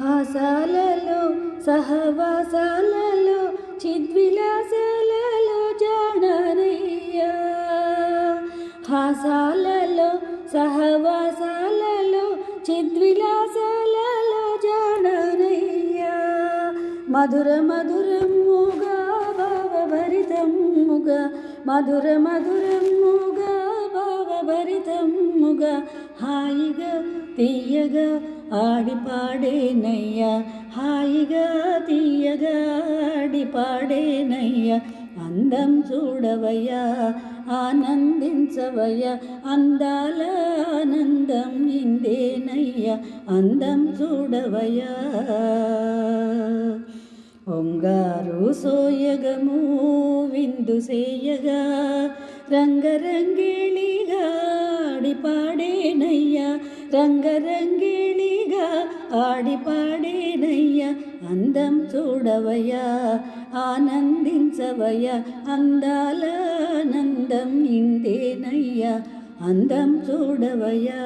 హాసాలలో సహవాసాలలో చిద్విలాసాలలో జాడనయ్యా హాసాలలో సహవాసాలలో చిద్విలాసాలలో జాడనయ్యా మధుర మధురముగా భావభరితముగా మధుర మధురముగా భావభరితముగా హాయిగా తీయగా ఆడిపాడేనయ్యా. హాయిగా తీయగా ఆడిపాడేనయ్యా. అందం చూడవయ్యా ఆనందించవయ్యా. అందాల ఆనందం నిందేనయ్యా అందం చూడవయ్యా. ఒంగారు సోయగము విందు సేయగా రంగరంగిళిగా పాడేనయ్యా రంగరంగిళిగా ఆడి పాడేనయ్యా అందం చూడవయ్యా ఆనందించవయ్యా అందాల ఆనందం ఇందేనయ్యా అందం చూడవయ్యా